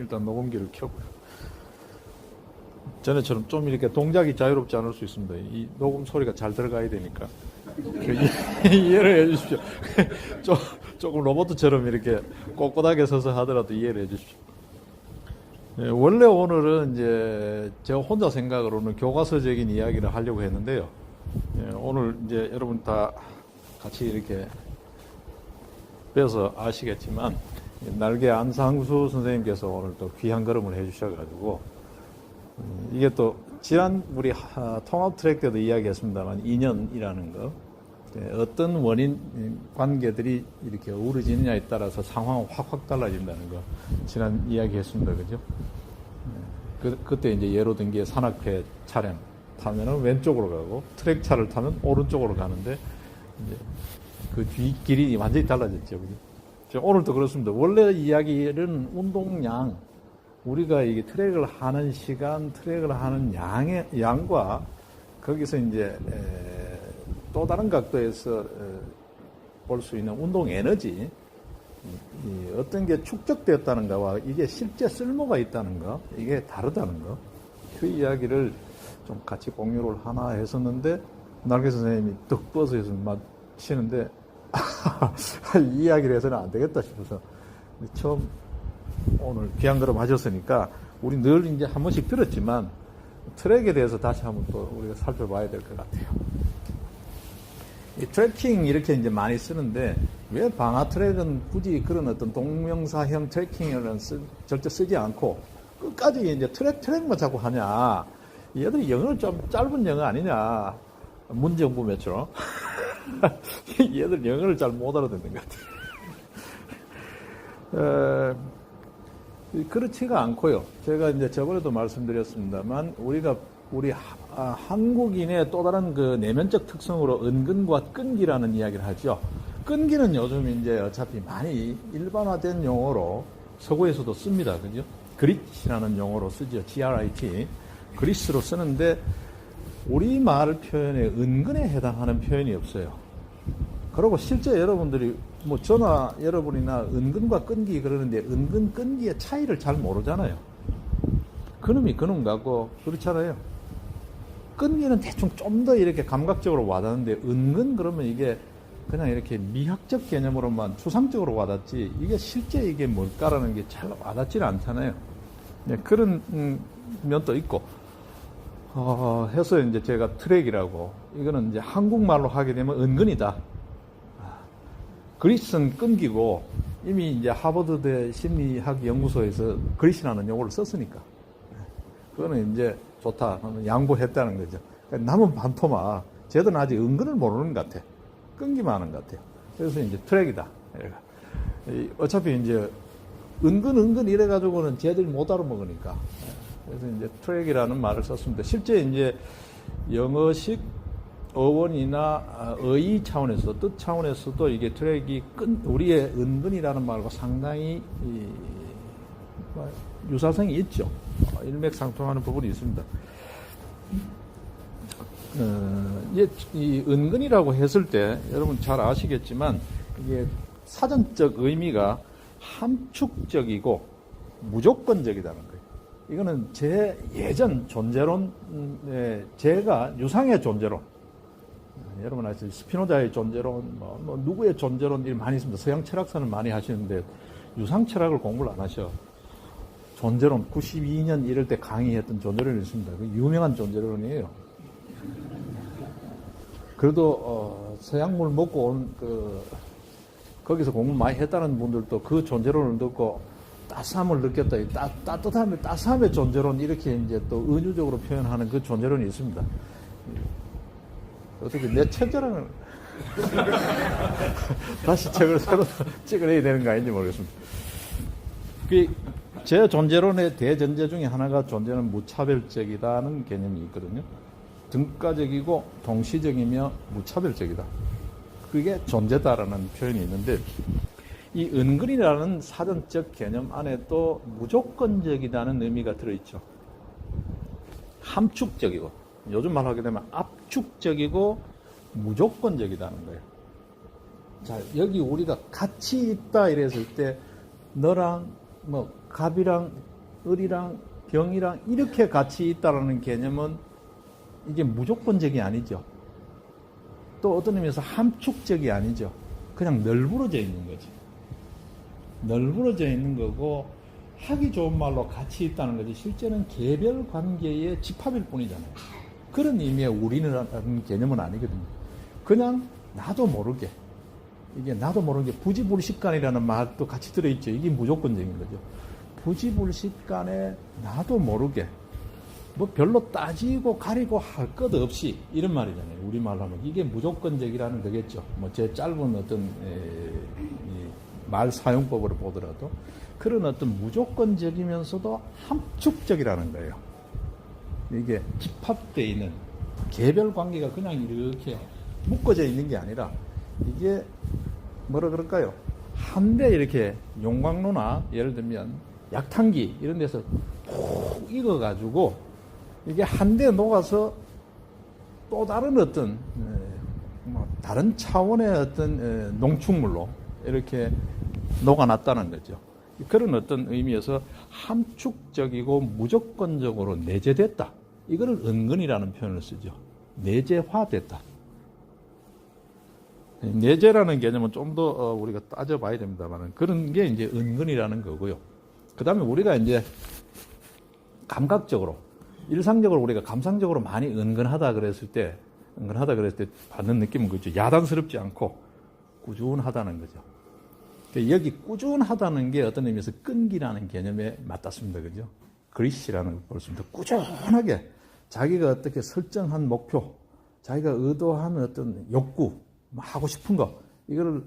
일단 녹음기를 켜고요. 전에처럼 좀 이렇게 동작이 자유롭지 않을 수 있습니다. 이 녹음 소리가 잘 들어가야 되니까. 그 이- 이해를 해 주십시오. 조, 조금 로봇처럼 이렇게 꼿꼿하게 서서 하더라도 이해를 해 주십시오. 예, 원래 오늘은 이제 제가 혼자 생각으로는 교과서적인 이야기를 하려고 했는데요. 예, 오늘 이제 여러분 다 같이 이렇게 빼서 아시겠지만 날개 안상수 선생님께서 오늘 또 귀한 걸음을 해주셔가지고 음, 이게 또 지난 우리 하- 통합 트랙 때도 이야기했습니다만 인연이라는 거 예, 어떤 원인 음, 관계들이 이렇게 어우러지느냐에 따라서 상황은 확확 달라진다는 거 지난 이야기했습니다 그죠? 예, 그, 그때 이제 예로 든 게 산악회 차량 타면은 왼쪽으로 가고 트랙 차를 타면 오른쪽으로 가는데 이제 그뒤 길이 완전히 달라졌죠. 그죠? 저 오늘도 그렇습니다. 원래 이야기는 운동량, 우리가 이게 트랙을 하는 시간, 트랙을 하는 양의, 양과 거기서 이제, 에, 또 다른 각도에서 볼 수 있는 운동 에너지, 이- 이 어떤 게 축적되었다는가와 이게 실제 쓸모가 있다는 거, 이게 다르다는 거, 그 이야기를 좀 같이 공유를 하나 했었는데, 날개 선생님이 떡 버스에서 마치는데, 이 이야기를 해서는 안 되겠다 싶어서, 처음 오늘 귀한 걸음 하셨으니까, 우리 늘 이제 한 번씩 들었지만, 트랙에 대해서 다시 한번 또 우리가 살펴봐야 될 것 같아요. 이 트래킹 이렇게 이제 많이 쓰는데 왜 방아 트랙은 굳이 그런 어떤 동명사형 트래킹을 쓰, 절대 쓰지 않고 끝까지 이제 트랙 트랙만 자꾸 하냐. 얘들이 영어를 좀 짧은 영어 아니냐. 문정부 매처럼 얘들 영어를 잘 못 알아듣는 것 같아요. 에, 그렇지가 않고요. 제가 이제 저번에도 말씀드렸습니다만 우리가 우리 하- 아, 한국인의 또 다른 그 내면적 특성으로 은근과 끈기라는 이야기를 하죠. 끈기는 요즘 이제 어차피 많이 일반화된 용어로 서구에서도 씁니다. 그죠? 그릿이라는 용어로 쓰죠. GRIT. 그리스로 쓰는데 우리말 표현에 은근에 해당하는 표현이 없어요. 그리고 실제 여러분들이 뭐 저나 여러분이나 은근과 끈기 그러는데 은근 끈기의 차이를 잘 모르잖아요. 그놈이 그놈 같고 그렇잖아요. 끈기는 대충 좀 더 이렇게 감각적으로 와닿는데 은근 그러면 이게 그냥 이렇게 미학적 개념으로만 추상적으로 와닿지 이게 실제 이게 뭘까라는 게 잘 와닿지는 않잖아요. 네, 그런 음, 면도 있고 어, 해서 이제 제가 트랙이라고 이거는 이제 한국말로 하게 되면 은근이다. 그리스는 끈기고 이미 이제 하버드대 심리학 연구소에서 그리스라는 용어를 썼으니까 그거는 이제 좋다 양보했다는 거죠. 그러니까 남은 반토막 쟤들은 아직 은근을 모르는 것 같아. 끈기만 하는 것 같아요. 그래서 이제 트랙이다. 어차피 이제 은근 은근 이래가지고는 쟤들이 못 알아먹으니까 그래서 이제 트랙이라는 말을 썼습니다. 실제 이제 영어식 어원이나 아, 어의 차원에서 뜻 차원에서도 이게 트랙이 끈 우리의 은근이라는 말과 상당히 이, 뭐, 유사성이 있죠. 어, 일맥상통하는 부분이 있습니다. 어, 이게 이 은근이라고 했을 때 여러분 잘 아시겠지만 이게 사전적 의미가 함축적이고 무조건적이라는 거예요. 이거는 제 예전 존재론의 제가 유상의 존재론 여러분 아시죠? 스피노자의 존재론, 뭐, 뭐 누구의 존재론 이 많이 있습니다. 서양 철학사는 많이 하시는데 유상 철학을 공부를 안 하셔. 존재론 92년 이럴 때 강의했던 존재론이 있습니다. 그 유명한 존재론이에요. 그래도 어, 서양물 먹고 온 그 거기서 공부 많이 했다는 분들도 그 존재론을 듣고 따스함을 느꼈다. 이 따, 따뜻함의 따스함의 존재론 이렇게 이제 또 은유적으로 표현하는 그 존재론이 있습니다. 어떻게 내 책자랑을 다시 책을 새로 찍어내야 되는 거 아닌지 모르겠습니다. 그제 존재론의 대전제 중에 하나가 존재는 무차별적이다는 개념이 있거든요. 등가적이고 동시적이며 무차별적이다. 그게 존재다라는 표현이 있는데 이 은근이라는 사전적 개념 안에 또 무조건적이다는 의미가 들어있죠. 함축적이고 요즘 말 하게 되면 압축적이고 무조건적이다는 거예요. 자, 여기 우리가 같이 있다 이랬을 때 너랑 뭐 갑이랑 을이랑 병이랑 이렇게 같이 있다라는 개념은 이게 무조건적이 아니죠. 또 어떤 의미에서 함축적이 아니죠. 그냥 널브러져 있는 거지. 널브러져 있는 거고 하기 좋은 말로 같이 있다는 거지. 실제는 개별 관계의 집합일 뿐이잖아요. 그런 의미의 우리는 개념은 아니거든요. 그냥 나도 모르게 이게 나도 모르게 부지불식간이라는 말도 같이 들어있죠. 이게 무조건적인 거죠. 부지불식간에 나도 모르게 뭐 별로 따지고 가리고 할 것 없이 이런 말이잖아요. 우리말로 하면 이게 무조건적이라는 거겠죠. 뭐 제 짧은 어떤 에, 이 말 사용법으로 보더라도 그런 어떤 무조건적이면서도 함축적이라는 거예요. 이게 집합되어 있는 개별 관계가 그냥 이렇게 묶어져 있는 게 아니라 이게 뭐라 그럴까요? 한데 이렇게 용광로나 예를 들면 약탕기 이런 데서 푹 익어가지고 이게 한데 녹아서 또 다른 어떤 에, 뭐 다른 차원의 어떤 에, 농축물로 이렇게 녹아났다는 거죠. 그런 어떤 의미에서 함축적이고 무조건적으로 내재됐다. 이거를 은근이라는 표현을 쓰죠. 내재화됐다. 내재라는 개념은 좀더 어, 우리가 따져봐야 됩니다만 그런 게 이제 은근이라는 거고요. 그 다음에 우리가 이제 감각적으로 일상적으로 우리가 감상적으로 많이 은근하다 그랬을 때 은근하다 그랬을 때 받는 느낌은 그죠. 야단스럽지 않고 꾸준하다는 거죠. 여기 꾸준하다는 게 어떤 의미에서 끈기라는 개념에 맞닿습니다. 그죠? 그리시라는 걸 볼 수 있습니다. 꾸준하게 자기가 어떻게 설정한 목표, 자기가 의도한 어떤 욕구, 뭐 하고 싶은 거, 이거를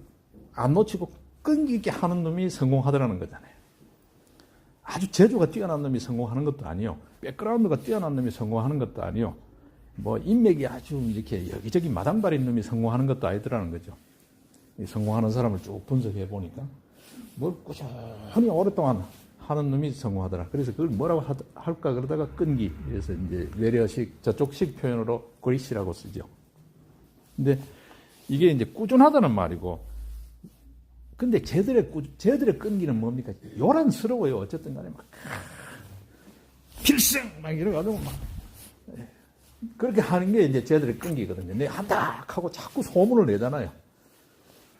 안 놓치고 끈기 있게 하는 놈이 성공하더라는 거잖아요. 아주 재주가 뛰어난 놈이 성공하는 것도 아니요. 백그라운드가 뛰어난 놈이 성공하는 것도 아니요. 뭐 인맥이 아주 이렇게 여기저기 마당발인 놈이 성공하는 것도 아니더라는 거죠. 이 성공하는 사람을 쭉 분석해 보니까 뭘 꾸준히 오랫동안 하는 놈이 성공하더라. 그래서 그걸 뭐라고 하- 할까 그러다가 끈기. 그래서 이제 외래어식 저쪽식 표현으로 그리시라고 쓰죠. 근데 이게 이제 꾸준하다는 말이고 근데 쟤들의 꾸, 쟤들의 끈기는 뭡니까? 요란스러워요. 어쨌든 간에 막 필승 막 이래 가지고 막 그렇게 하는 게 이제 쟤들의 끈기거든요. 내 한다 하고 자꾸 소문을 내잖아요.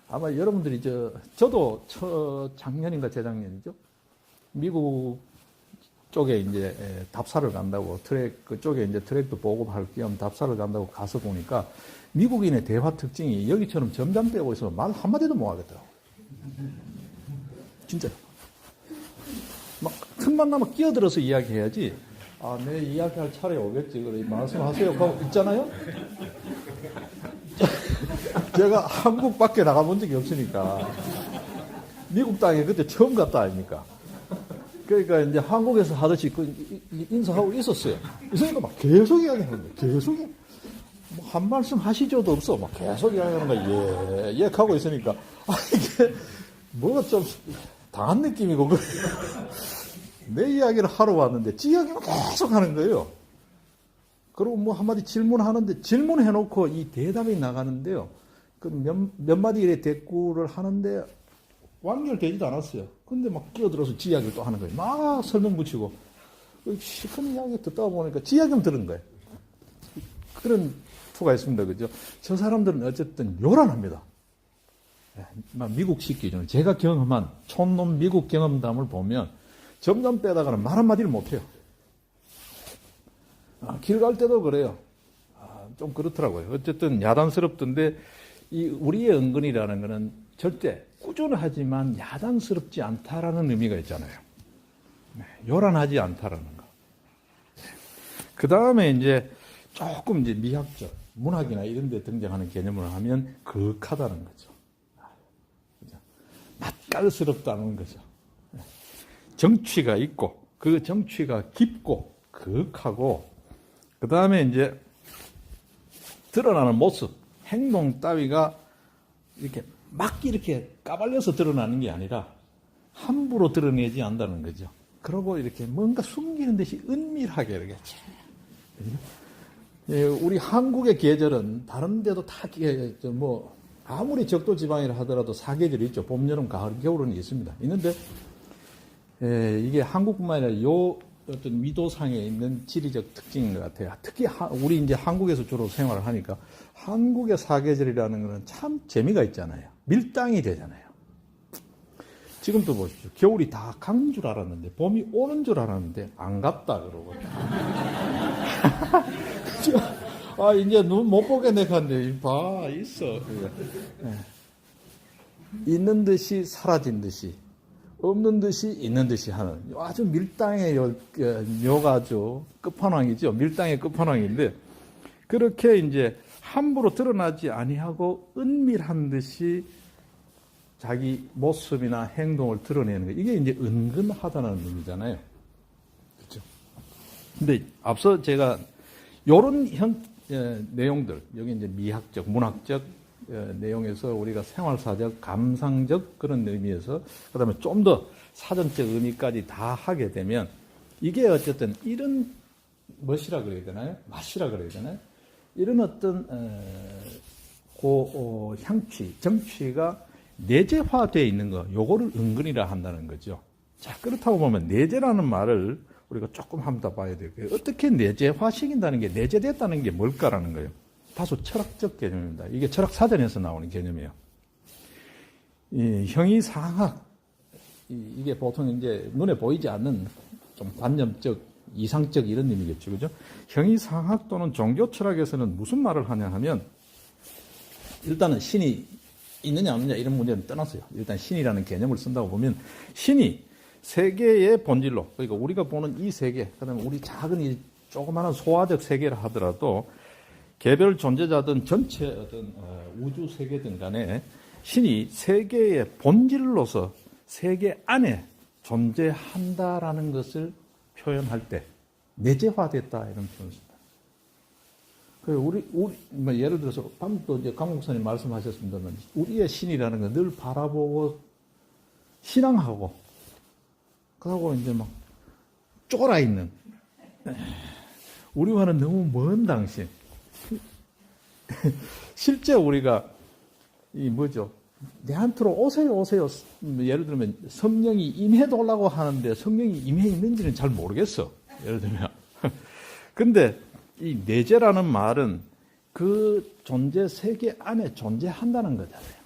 아마 여러분들이 저 저도 저 작년인가 재작년이죠. 미국 쪽에 이제 에, 답사를 간다고 트랙 그쪽에 이제 트랙도 보고할 겸 답사를 간다고 가서 보니까 미국인의 대화 특징이 여기처럼 점점 빼고 있으면 말 한마디도 못 하겠더라고. 진짜. 막 틈만 나면 끼어들어서 이야기해야지. 아, 내 이야기할 차례 오겠지. 그래 말씀하세요. 그거 있잖아요. 제가 한국 밖에 나가본 적이 없으니까. 미국 땅에 그때 처음 갔다 아닙니까? 그러니까 이제 한국에서 하듯이 그 인사하고 있었어요. 있으니까 막 계속 이야기하는 거예요. 계속. 뭐 한 말씀 하시죠도 없어. 막 계속 이야기하는 거야. 예, 예, 하고 있으니까. 아, 이게 뭐가 좀 당한 느낌이고. 내 이야기를 하러 왔는데 지 이야기만 계속 하는 거예요. 그리고 뭐 한마디 질문하는데 질문해놓고 이 대답이 나가는데요. 그 몇, 몇 마디 이래 대꾸를 하는데 완결되지도 않았어요. 근데 막 끼어들어서 지 이야기를 또 하는 거예요. 막 설명 붙이고. 그 시큰 이야기 듣다 보니까 지 이야기만 들은 거예요. 그런 투가 있습니다. 그죠? 저 사람들은 어쨌든 요란합니다. 예, 막 미국식 기준. 제가 경험한 촌놈 미국 경험담을 보면 점점 빼다가는 말 한마디를 못해요. 아, 길갈 때도 그래요. 아, 좀 그렇더라고요. 어쨌든 야단스럽던데 이 우리의 은근이라는 것은 절대 꾸준하지만 야단스럽지 않다라는 의미가 있잖아요. 네, 요란하지 않다라는 거. 그 다음에 이제 조금 이제 미학적, 문학이나 이런 데 등장하는 개념을 하면 거하다는 거죠. 맛깔스럽다는 거죠. 네. 정취가 있고, 그 정취가 깊고, 거하고, 그 다음에 이제 드러나는 모습, 행동 따위가 이렇게 막 이렇게 까발려서 드러나는 게 아니라 함부로 드러내지 않는다는 거죠. 그러고 이렇게 뭔가 숨기는 듯이 은밀하게 이렇게. 예, 우리 한국의 계절은 다른 데도 다, 게- 저뭐 아무리 적도 지방이라 하더라도 사계절이 있죠. 봄, 여름, 가을, 겨울은 있습니다. 있는데, 예, 이게 한국뿐만 아니라 요 어떤 미도상에 있는 지리적 특징인 것 같아요. 특히 하- 우리 이제 한국에서 주로 생활을 하니까 한국의 사계절이라는 거는 참 재미가 있잖아요. 밀당이 되잖아요. 지금도 보십시오. 겨울이 다간줄 알았는데, 봄이 오는 줄 알았는데, 안 갔다, 그러고. 아, 이제 눈 못 보겠네, 간데, 봐, 있어. 예. 있는 듯이 사라진 듯이, 없는 듯이 있는 듯이 하는 아주 밀당의 묘가 아주 끝판왕이죠. 밀당의 끝판왕인데, 그렇게 이제 함부로 드러나지 아니하고 은밀한 듯이 자기 모습이나 행동을 드러내는 거 이게 이제 은근하다는 의미잖아요. 그렇죠? 근데 앞서 제가 요런 형 예, 내용들 여기 이제 미학적, 문학적 예, 내용에서 우리가 생활사적, 감상적 그런 의미에서 그다음에 좀 더 사전적 의미까지 다 하게 되면 이게 어쨌든 이런 멋이라 그래야 되나요? 맛이라 그래야 되나요? 이런 어떤 어, 고 어, 향취, 정취가 내재화되어 있는 거, 요거를 은근이라 한다는 거죠. 자, 그렇다고 보면 내재라는 말을 우리가 조금 한번 더 봐야 될 거예요. 어떻게 내재화 시킨다는 게, 내재됐다는 게 뭘까라는 거예요. 다소 철학적 개념입니다. 이게 철학 사전에서 나오는 개념이에요. 이 형이상학, 이- 이게 보통 이제 눈에 보이지 않는 좀 관념적, 이상적 이런 의미겠죠. 그죠? 형이상학 또는 종교 철학에서는 무슨 말을 하냐 하면, 일단은 신이 있느냐 없느냐 이런 문제는 떠났어요. 일단 신이라는 개념을 쓴다고 보면 신이 세계의 본질로 그러니까 우리가 보는 이 세계 그다음에 우리 작은 이 조그마한 소화적 세계를 하더라도 개별 존재자든 전체 어떤 어, 우주 세계든 간에 신이 세계의 본질로서 세계 안에 존재한다라는 것을 표현할 때 내재화됐다 이런 표현을 씁니다. 그 우리 우리 뭐 예를 들어서 방금 또 이제 강 목사님 말씀하셨습니다만 우리의 신이라는 건 늘 바라보고 신앙하고 그하고 이제 막 쫄아 있는 우리와는 너무 먼 당신 실제 우리가 이 뭐죠 내한테로 오세요 오세요 음, 예를 들면 성령이 임해달라고 하는데 성령이 임해 있는지는 잘 모르겠어 예를 들면 근데 이 내재라는 말은 그 존재 세계 안에 존재한다는 거잖아요.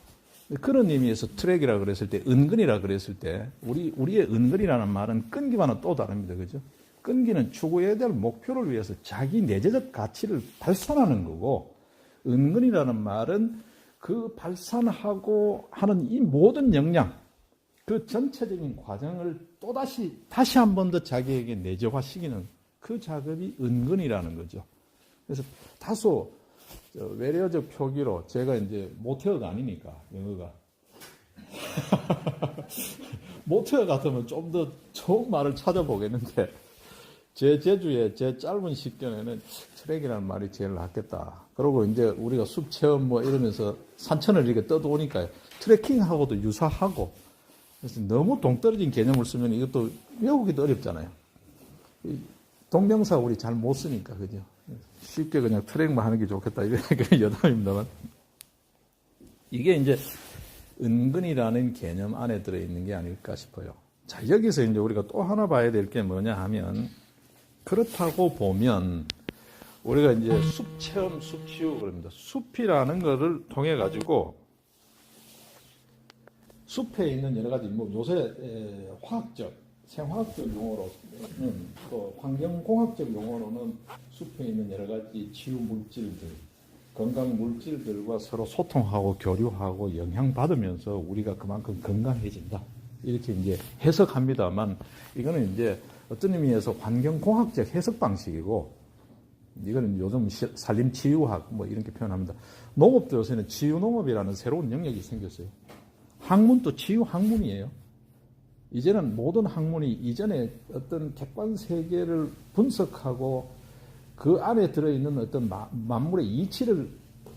그런 의미에서 트랙이라 그랬을 때, 은근이라 그랬을 때, 우리, 우리의 은근이라는 말은 끈기와는 또 다릅니다. 그죠? 끈기는 추구해야 될 목표를 위해서 자기 내재적 가치를 발산하는 거고, 은근이라는 말은 그 발산하고 하는 이 모든 역량, 그 전체적인 과정을 또다시, 다시 한 번 더 자기에게 내재화시키는 그 작업이 은근이라는 거죠. 그래서 다소 저 외래어적 표기로 제가 이제 모태어가 아니니까 영어가 모태어 같으면 좀 더 좋은 말을 찾아보겠는데 제 제주의 제 짧은 식견에는 트랙이라는 말이 제일 낫겠다. 그리고 이제 우리가 숲 체험 뭐 이러면서 산천을 이렇게 떠도니까요. 트레킹하고도 유사하고 그래서 너무 동떨어진 개념을 쓰면 이것도 외우기도 어렵잖아요. 이 동명사 우리 잘 못 쓰니까 그죠? 쉽게 그냥 트랙만 하는 게 좋겠다 이런 게 여담입니다만 이게 이제 은근이라는 개념 안에 들어 있는 게 아닐까 싶어요. 자 여기서 이제 우리가 또 하나 봐야 될 게 뭐냐 하면 그렇다고 보면 우리가 이제 숲 체험, 숲 치유 그럽니다. 숲이라는 거를 통해 가지고 숲에 있는 여러 가지 뭐 요새 에, 화학적, 생화학적 용어로는 또 환경공학적 용어로는 숲에 있는 여러 가지 치유 물질들, 건강 물질들과 서로 소통하고 교류하고 영향받으면서 우리가 그만큼 건강해진다. 이렇게 이제 해석합니다만 이거는 이제 어떤 의미에서 환경공학적 해석 방식이고 이거는 요즘 시- 산림치유학 뭐 이렇게 표현합니다. 농업도 요새는 치유농업이라는 새로운 영역이 생겼어요. 학문도 치유 학문이에요. 이제는 모든 학문이 이전에 어떤 객관 세계를 분석하고 그 안에 들어있는 어떤 마- 만물의 이치를 어,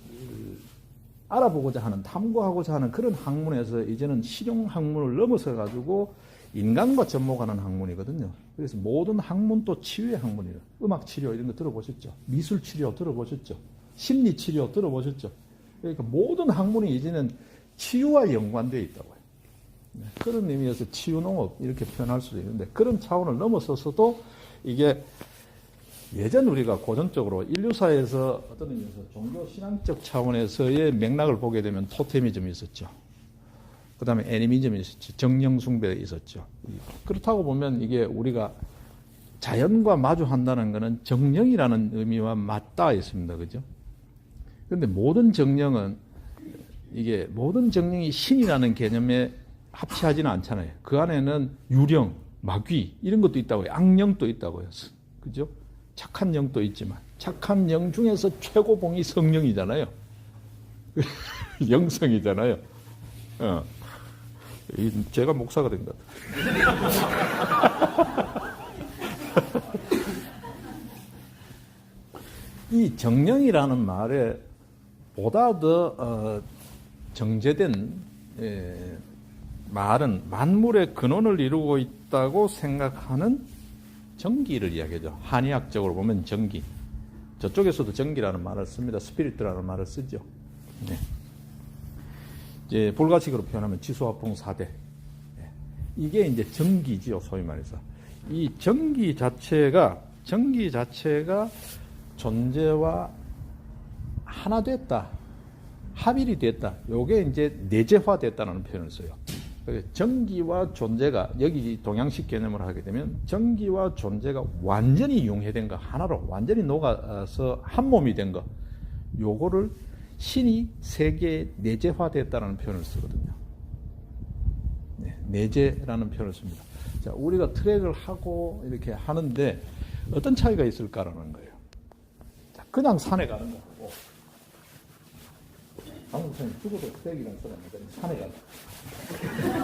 알아보고자 하는 탐구하고자 하는 그런 학문에서 이제는 실용 학문을 넘어서 가지고 인간과 접목하는 학문이거든요. 그래서 모든 학문도 치유의 학문이에요. 음악 치료 이런 거 들어보셨죠? 미술 치료 들어보셨죠? 심리 치료 들어보셨죠? 그러니까 모든 학문이 이제는 치유와 연관되어 있다고요. 네, 그런 의미에서 치유농업 이렇게 표현할 수도 있는데 그런 차원을 넘어서서도 이게 예전 우리가 고전적으로 인류사에서 어떤 의미에서 종교 신앙적 차원에서의 맥락을 보게 되면 토테미즘이 있었죠. 그 다음에 애니미즘이 있었죠. 정령숭배 있었죠. 그렇다고 보면 이게 우리가 자연과 마주한다는 것은 정령이라는 의미와 맞닿아 있습니다. 그죠? 근데 모든 정령은 이게 모든 정령이 신이라는 개념에 합치하지는 않잖아요. 그 안에는 유령, 마귀 이런 것도 있다고요. 악령도 있다고요. 그죠? 착한 영도 있지만 착한 영 중에서 최고봉이 성령이잖아요. 영성이잖아요. 어. 이 제가 목사가 된 것 같아요. 이 정령이라는 말에 보다 더 어, 정제된 에, 말은 만물의 근원을 이루고 있다고 생각하는 정기를 이야기하죠. 한의학적으로 보면 정기. 저쪽에서도 정기라는 말을 씁니다. 스피리트라는 말을 쓰죠. 네. 이제 불가식으로 표현하면 지수화풍 사대. 네. 이게 이제 정기지요, 소위 말해서. 이 정기 자체가 정기 자체가 존재와 하나 됐다. 합일이 됐다. 요게 이제 내재화 됐다는 표현을 써요. 정기와 존재가 여기 동양식 개념을 하게 되면 정기와 존재가 완전히 융해된 거 하나로 완전히 녹아서 한 몸이 된 거. 요거를 신이 세계에 내재화됐다는 표현을 쓰거든요. 네, 내재라는 표현을 씁니다. 자, 우리가 트랙을 하고 이렇게 하는데 어떤 차이가 있을까라는 거예요. 자, 그냥 산에 가는 거하고 한국 사람 죽어도 트랙이라는 소리입니다. 산에 가는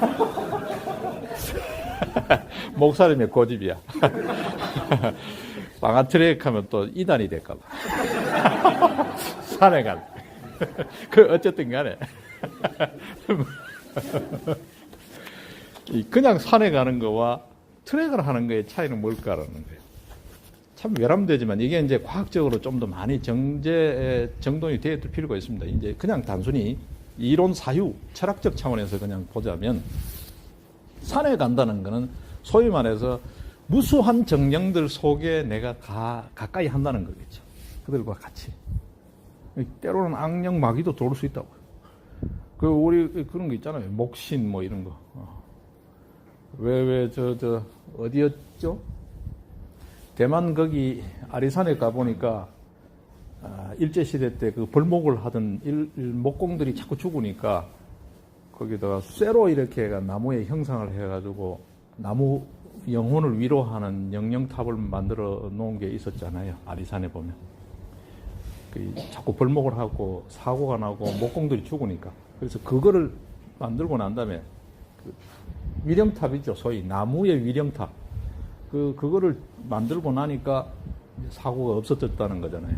거. 목사님의 고집이야. 방아 트랙 하면 또 이단이 될까봐. 산에 갈. 그, 어쨌든 간에. 그냥 산에 가는 거와 트랙을 하는 거의 차이는 뭘까라는 거예요. 참 외람되지만 이게 이제 과학적으로 좀 더 많이 정제, 정돈이 되어 필요가 있습니다. 이제 그냥 단순히 이론 사유, 철학적 차원에서 그냥 보자면 산에 간다는 것은 소위 말해서 무수한 정령들 속에 내가 가, 가까이 한다는 거겠죠. 그들과 같이. 때로는 악령 마귀도 들어올 수 있다고. 그, 우리 그런 거 있잖아요. 목신 뭐 이런 거. 어. 왜, 왜, 저, 저, 어디였죠? 대만 거기 아리산에 가 보니까 아, 일제 시대 때 그 벌목을 하던 일, 목공들이 자꾸 죽으니까 거기다가 쇠로 이렇게 나무에 형상을 해가지고 나무 영혼을 위로하는 영영탑을 만들어 놓은 게 있었잖아요. 아리산에 보면. 그 자꾸 벌목을 하고 사고가 나고 목공들이 죽으니까. 그래서 그거를 만들고 난 다음에 그 위령탑이죠. 소위 나무의 위령탑. 그, 그거를 만들고 나니까 사고가 없어졌다는 거잖아요.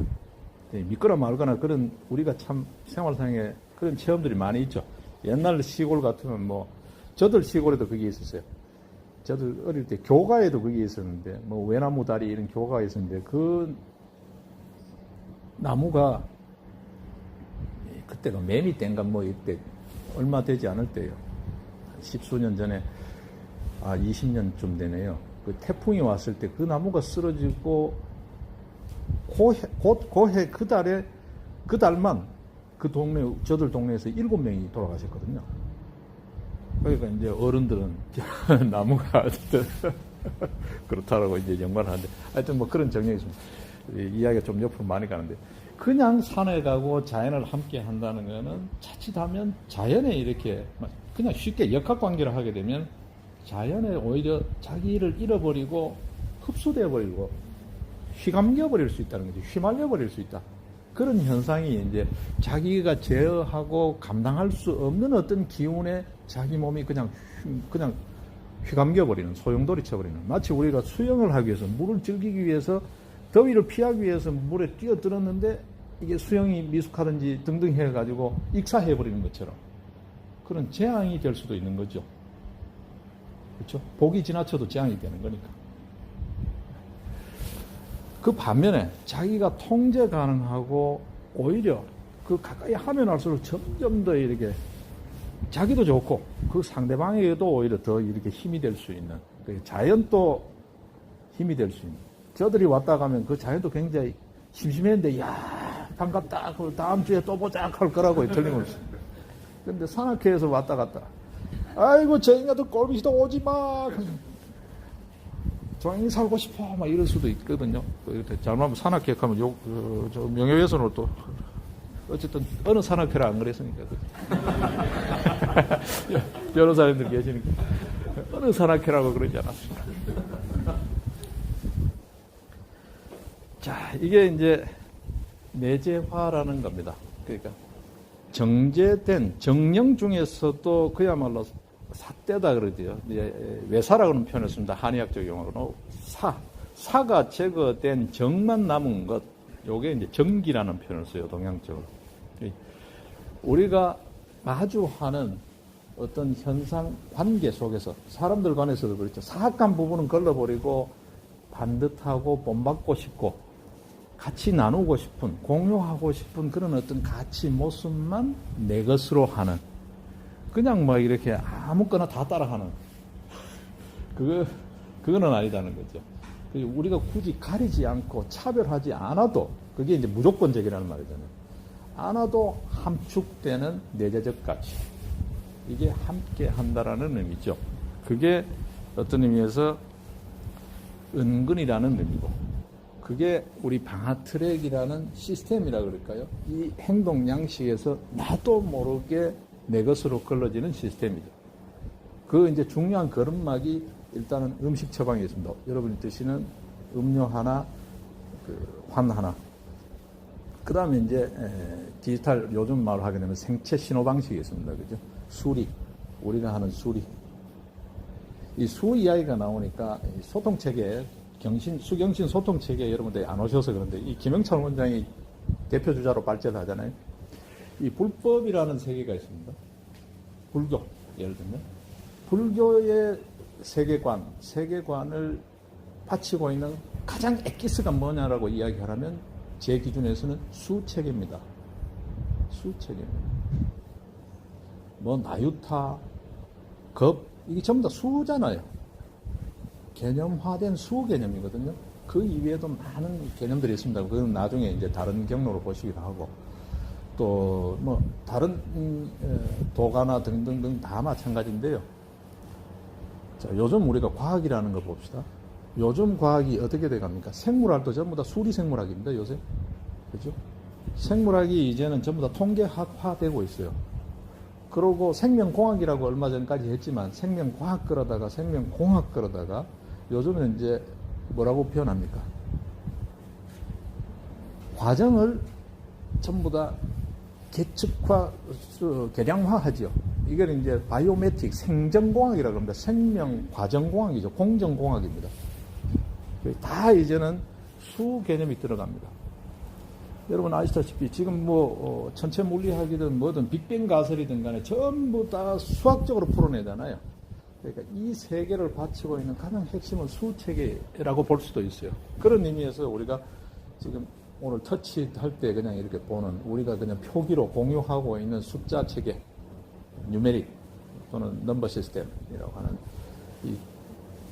네, 믿거나 말거나 그런 우리가 참 생활상에 그런 체험들이 많이 있죠. 옛날 시골 같으면 뭐 저들 시골에도 그게 있었어요. 저들 어릴 때 교가에도 그게 있었는데 뭐 외나무 다리 이런 교가가 있었는데 그 나무가 그때가 매미 땐가 뭐 이때 얼마 되지 않을 때요. 십수년 전에 아 20년쯤 되네요. 그 태풍이 왔을 때 그 나무가 쓰러지고 고해, 곧 고해 그 달에 그 달만 그 동네 저들 동네에서 일곱 명이 돌아가셨거든요. 그러니까 이제 어른들은 나무가 그렇다라고 이제 연관을 하는데 하여튼 뭐 그런 정령이 있습니다. 이야기가 좀 옆으로 많이 가는데 그냥 산에 가고 자연을 함께 한다는 거는 자칫하면 자연에 이렇게 그냥 쉽게 역학 관계를 하게 되면 자연에 오히려 자기를 잃어버리고 흡수되어 버리고 휘감겨 버릴 수 있다는 거죠. 휘말려 버릴 수 있다. 그런 현상이 이제 자기가 제어하고 감당할 수 없는 어떤 기운에 자기 몸이 그냥 그냥 휘감겨 버리는 소용돌이 쳐버리는 마치 우리가 수영을 하기 위해서 물을 즐기기 위해서 더위를 피하기 위해서 물에 뛰어들었는데 이게 수영이 미숙하든지 등등 해가지고 익사해 버리는 것처럼 그런 재앙이 될 수도 있는 거죠. 그렇죠? 복이 지나쳐도 재앙이 되는 거니까. 그 반면에 자기가 통제 가능하고 오히려 그 가까이 하면 할수록 점점 더 이렇게 자기도 좋고 그 상대방에게도 오히려 더 이렇게 힘이 될 수 있는 그 자연도 힘이 될 수 있는 저들이 왔다 가면 그 자연도 굉장히 심심했는데 야 반갑다. 그 다음 주에 또 보자. 할 거라고 틀림없이. 근데 산악회에서 왔다 갔다. 아이고 저 인간들 꼴비시도 오지 마. 조용히 살고 싶어. 막 이럴 수도 있거든요. 그 이렇게 잘못하면 산악회 가면 욕, 그, 저 명예훼손으로 또. 어쨌든 어느 산악회라 안 그랬으니까? 변호사님들 계시니까. 어느 산악회라고 그러지 않았습니까? 자 이게 이제 내재화라는 겁니다. 그러니까 정제된 정령 중에서도 그야말로 사대다 그러죠. 외사라고는 표현을 씁니다. 한의학적 용어로 사 사가 제거된 정만 남은 것 요게 이제 정기라는 표현을 써요 동양적으로. 우리가 마주하는 어떤 현상 관계 속에서 사람들 간에서도 그렇죠. 사악한 부분은 걸러버리고 반듯하고 본받고 싶고 같이 나누고 싶은 공유하고 싶은 그런 어떤 가치 모습만 내 것으로 하는 그냥 뭐 이렇게 아무거나 다 따라하는 그거 그거는 아니다는 거죠. 우리가 굳이 가리지 않고 차별하지 않아도 그게 이제 무조건적이라는 말이잖아요. 않아도 함축되는 내재적 가치. 이게 함께 한다라는 의미죠. 그게 어떤 의미에서 은근이라는 의미고, 그게 우리 방하 트랙이라는 시스템이라 그럴까요? 이 행동 양식에서 나도 모르게 내 것으로 걸러지는 시스템이죠. 그 이제 중요한 걸음막이 일단은 음식 처방이 있습니다. 여러분이 드시는 음료 하나, 그 환 하나. 그 다음에 이제 디지털 요즘 말로 하게 되면 생체 신호 방식이 있습니다. 그죠? 수리. 우리가 하는 수리. 이 수 이야기가 나오니까 소통 체계, 경신, 수경신 소통 체계 여러분들이 안 오셔서 그런데 이 김영철 원장이 대표 주자로 발제를 하잖아요. 이 불법이라는 세계가 있습니다. 불교, 예를 들면. 불교의 세계관, 세계관을 바치고 있는 가장 엑기스가 뭐냐라고 이야기하라면 제 기준에서는 수체계입니다. 수체계입니다. 뭐 나유타, 급 이게 전부 다 수잖아요. 개념화된 수 개념이거든요. 그 이외에도 많은 개념들이 있습니다. 그건 나중에 이제 다른 경로로 보시기도 하고 또 뭐 다른 음, 도가나 등등등 다 마찬가지인데요. 자, 요즘 우리가 과학이라는 거 봅시다. 요즘 과학이 어떻게 돼 갑니까? 생물학도 전부 다 수리 생물학입니다, 요새. 그죠? 생물학이 이제는 전부 다 통계학화되고 있어요. 그러고 생명공학이라고 얼마 전까지 했지만 생명과학 그러다가 생명공학 그러다가 요즘은 이제 뭐라고 표현합니까? 과정을 전부 다 계측화, 계량화 하죠. 이걸 이제 바이오메틱 생정공학이라고 합니다. 생명 과정공학이죠. 공정공학입니다. 다 이제는 수 개념이 들어갑니다. 여러분 아시다시피 지금 뭐 어, 천체 물리학이든 뭐든 빅뱅 가설이든 간에 전부 다 수학적으로 풀어내잖아요. 그러니까 이 세계를 바치고 있는 가장 핵심은 수체계라고 볼 수도 있어요. 그런 의미에서 우리가 지금 오늘 터치할 때 그냥 이렇게 보는 우리가 그냥 표기로 공유하고 있는 숫자 체계, 뉴메릭 또는 넘버 시스템이라고 하는 이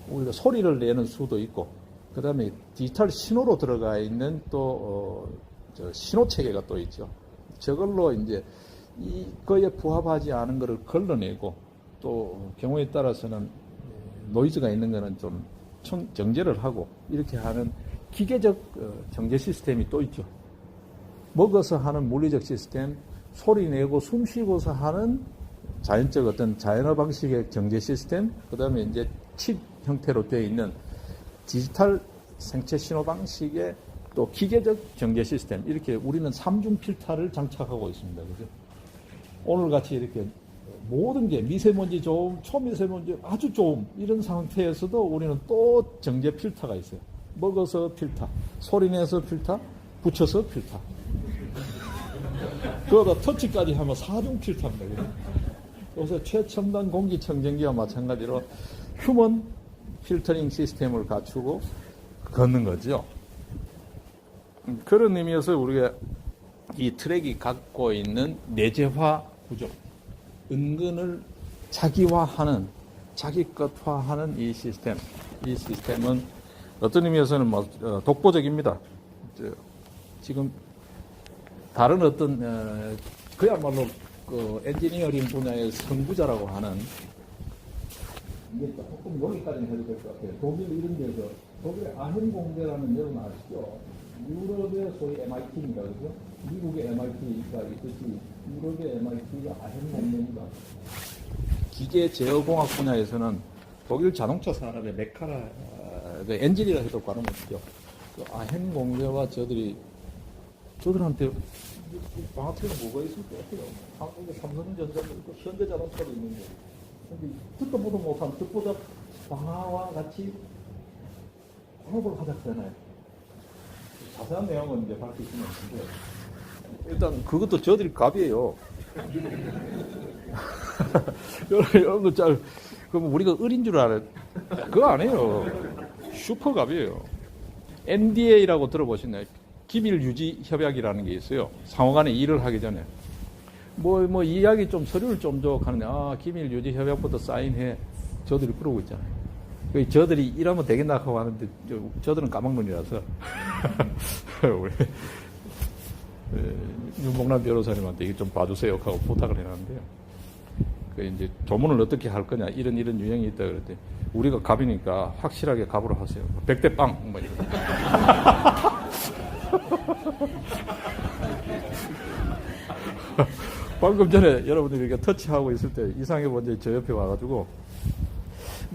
우리가 소리를 내는 수도 있고 그 다음에 디지털 신호로 들어가 있는 또 어, 신호 체계가 또 있죠. 저걸로 이제 이거에 부합하지 않은 것을 걸러내고 또 경우에 따라서는 노이즈가 있는 거는 좀 정제를 하고 이렇게 하는 기계적 어, 정제 시스템이 또 있죠. 먹어서 하는 물리적 시스템, 소리 내고 숨 쉬고서 하는 자연적 어떤 자연어 방식의 정제 시스템, 그 다음에 이제 칩 형태로 되어 있는 디지털 생체 신호 방식의 또 기계적 정제 시스템, 이렇게 우리는 삼중 필터를 장착하고 있습니다. 그죠? 오늘 같이 이렇게 모든 게 미세먼지 좋음, 초미세먼지 아주 좋음, 이런 상태에서도 우리는 또 정제 필터가 있어요. 먹어서 필터, 소리 내서 필터, 붙여서 필터. 그거다 터치까지 하면 4중 필터입니다. 그래서 최첨단 공기청정기와 마찬가지로 휴먼 필터링 시스템을 갖추고 걷는 거죠. 그런 의미에서 우리가 이 트랙이 갖고 있는 내재화 구조, 은근을 자기화하는 자기 것화하는 이 시스템 이 시스템은 어떤 의미에서는 뭐 어, 독보적입니다. 저, 지금 다른 어떤 어, 그야말로 그 엔지니어링 분야의 선구자라고 하는 이게 조금 여기까지는 해도 될 것 같아요. 독일 이런 데서 독일의 아헨 공대라는 여러분 아시죠? 유럽의 소위 MIT입니다. 그죠? 미국의 MIT가 있듯이 유럽의 MIT가 아헨 공대입니다. 기계 제어공학 분야에서는 독일 자동차 산업의 메카라 어, 그 엔진이라 해도 과름없죠. 그 아헨 공대와 저들이 저들한테 방아쇠가 뭐가 있을 것 같아요. 한국에 삼성전자도 있고 현대자동차도 있는데 근데 듣도 보도 못한 듣보다 방아와 같이 공업을 하셨잖아요. 자세한 내용은 이제 밝힐 수는 없는데 일단 그것도 저들이 갑이에요. 여러분, 여러분들 잘 그럼 우리가 을인 줄 알아요? 그거 아니에요. 슈퍼갑이에요. NDA라고 들어보셨나요? 기밀 유지 협약이라는 게 있어요. 상호 간에 일을 하기 전에. 뭐, 뭐, 이야기 좀 서류를 좀 줘. 하는데, 아, 기밀 유지 협약부터 사인해. 저들이 그러고 있잖아요. 그 저들이 일하면 되겠나 하고 하는데, 저, 저들은 까막눈이라서. 에, 윤봉란 변호사님한테 이거 좀 봐주세요. 하고 부탁을 해놨는데요. 그 이제 조문을 어떻게 할 거냐. 이런, 이런 유형이 있다. 그랬더니, 우리가 갑이니까 확실하게 갑으로 하세요. 백대 빵! 뭐 이런. 방금 전에 여러분들이 이렇게 터치하고 있을 때 이상해 먼저 저 옆에 와가지고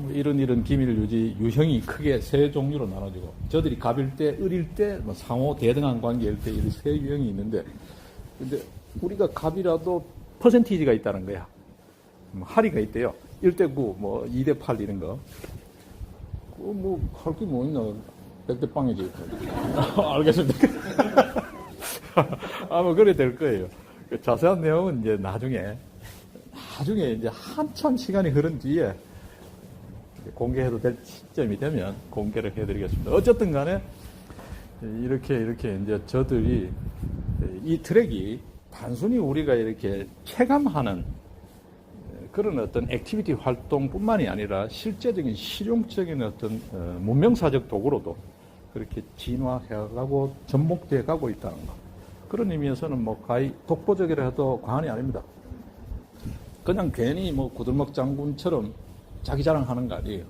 뭐 이런 이런 기밀 유지 유형이 크게 세 종류로 나눠지고 저들이 갑일 때, 을일 때, 뭐 상호 대등한 관계일 때 이런 세 유형이 있는데 근데 우리가 갑이라도 퍼센티지가 있다는 거야. 뭐 할이가 있대요. 1대 9, 뭐 2대 8 이런 거. 뭐할 게 뭐 있나? 백대 빵이지. 알겠습니다. 아마 그래 될 거예요. 그 자세한 내용은 이제 나중에 나중에 이제 한참 시간이 흐른 뒤에 공개해도 될 시점이 되면 공개를 해드리겠습니다. 어쨌든 간에 이렇게 이렇게 이제 저들이 이 트랙이 단순히 우리가 이렇게 체감하는 그런 어떤 액티비티 활동뿐만이 아니라 실제적인 실용적인 어떤 어, 문명사적 도구로도 그렇게 진화해가고 접목돼 가고 있다는 것. 그런 의미에서는 뭐 가히 독보적이라 해도 과언이 아닙니다. 그냥 괜히 뭐 구들먹 장군처럼 자기 자랑하는 거 아니에요.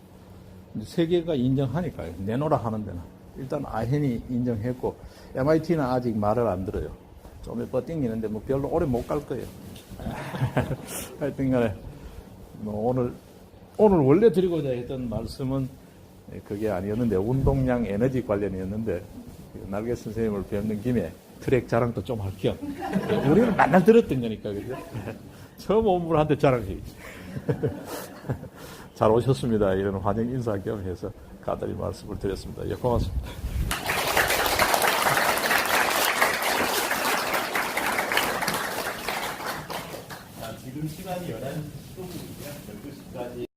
세계가 인정하니까요. 내놓으라 하는 데는. 일단 아헨이 인정했고 MIT는 아직 말을 안 들어요. 좀 뻗띵기는데 뭐 별로 오래 못 갈 거예요. 하여튼 간에 뭐 오늘 오늘 원래 드리고자 했던 말씀은 그게 아니었는데 운동량 에너지 관련이었는데 날개 선생님을 뵙는 김에 트랙 자랑도 좀 할 겸 우리는 맨날 들었던 거니까 그죠? 처음 온 분한테 자랑해야지. 잘 오셨습니다. 이런 환영 인사 겸 해서 간단히 말씀을 드렸습니다. 예, 고맙습니다. 자, 지금 시간이 11시 15분이고요. 12시까지